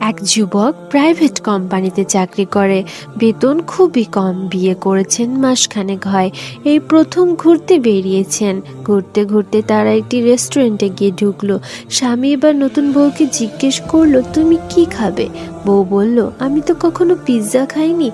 এক যুবক প্রাইভেট কোম্পানিতে চাকরি করে। বেতন খুবই কম। বিয়ে করেছেন মাসখানেক হয়। এই প্রথম ঘুরতে বেরিয়েছেন। ঘুরতে ঘুরতে তারা একটি রেস্টুরেন্টে গিয়ে ঢুকলো। স্বামী এবার নতুন বউকে জিজ্ঞেস করল, তুমি কি খাবে? বউ বলল, আমি তো কখনো পিৎজা খাইনি।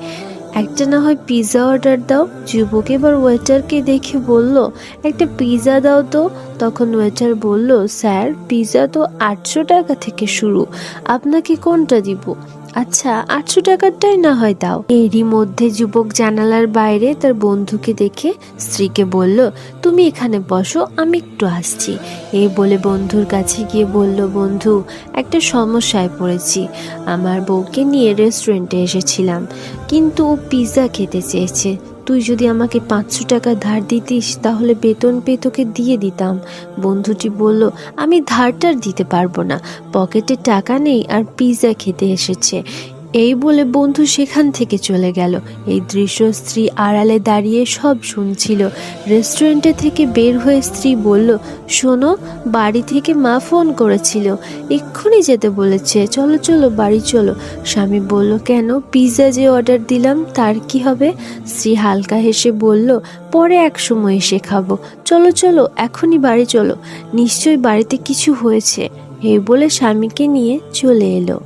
একটা না হয় পিৎজা অর্ডার দাও। যুবক এবার ওয়েটারকে দেখে বলল, একটা পিৎজা দাও তো। তখন ওয়েটার বলল, স্যার পিৎজা তো আটশো টাকা থেকে শুরু। আপনাকে কোনটা দিব? আচ্ছা আটশো টাকারটাই না হয় দাও এরই মধ্যে যুবক জানালার বাইরে তার বন্ধুকে দেখে স্ত্রীকে বলল, তুমি এখানে বসো, আমি একটু আসছি। এই বলে বন্ধুর কাছে গিয়ে বলল, বন্ধু, একটা সমস্যায় পড়েছি। আমার বউকে নিয়ে রেস্টুরেন্টে এসেছিলাম, কিন্তু ও পিৎজা খেতে চেয়েছে। তুই যদি আমাকে পাঁচশো টাকা ধার দিতিস, তাহলে বেতন পেয়ে তোকে দিয়ে দিতাম। বন্ধুটি বলল, আমি ধারটার দিতে পারব না। পকেটে টাকা নেই আর পিৎজা খেতে এসেছে। এই বলে বন্ধু সেখান থেকে চলে গেল। এই দৃশ্য স্ত্রী আড়ালে দাঁড়িয়ে সব শুনছিল। রেস্টুরেন্টে থেকে বের হয়ে স্ত্রী বলল, শোনো, বাড়ি থেকে মা ফোন করেছিল। এক্ষুনি যেতে বলেছে। চলো চলো, বাড়ি চলো। স্বামী বলল, কেন? পিৎজা যে অর্ডার দিলাম, তার কি হবে? স্ত্রী হালকা হেসে বলল, পরে এক সময় এসে খাব। চলো চলো, এখনই বাড়ি চলো। নিশ্চয়ই বাড়িতে কিছু হয়েছে। এই বলে স্বামীকে নিয়ে চলে এলো।